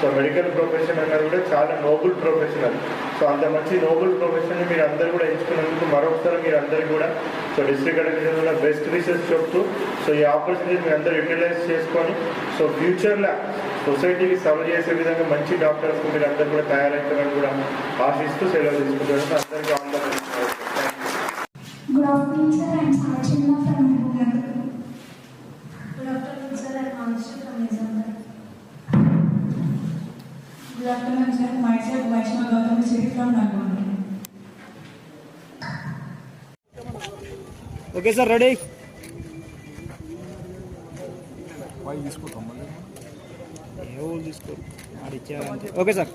So medical profession అన్నది కూడా చాలా నోబుల్ ప్రొఫెషన్ అది సో అంత మంచి నోబుల్ ప్రొఫెషన్ మీరు అందరూ కూడా ఎంచుకున్నందుకు మరొకసారి మీరు అందరూ కూడా సో డిస్ట్రిక్ట్ అడ్మినిస్ట్రేషన్లో బెస్ట్ విషెస్ చెప్తూ సో ఈ ఆపర్చునిటీ మీరు అందరూ యూటిలైజ్ చేసుకొని సో ఫ్యూచర్లో సొసైటీకి సర్వ్ చేసే విధంగా మంచి డాక్టర్స్ మీరు అందరూ కూడా తయారవుతారని కూడా ఆశిస్తూ సెలవు తీసుకుంటారు అందరికీ all the best Good afternoon, sir. I'm from Good afternoon, sir. I'm from Good afternoon, sir. Myself, Vaishnav Gautam Siri from Nagpur. Okay sir ready పై తీసుకో ఏ ఊళ్ళు తీసుకోరు ఆడిచ్చారంటే ఓకే సార్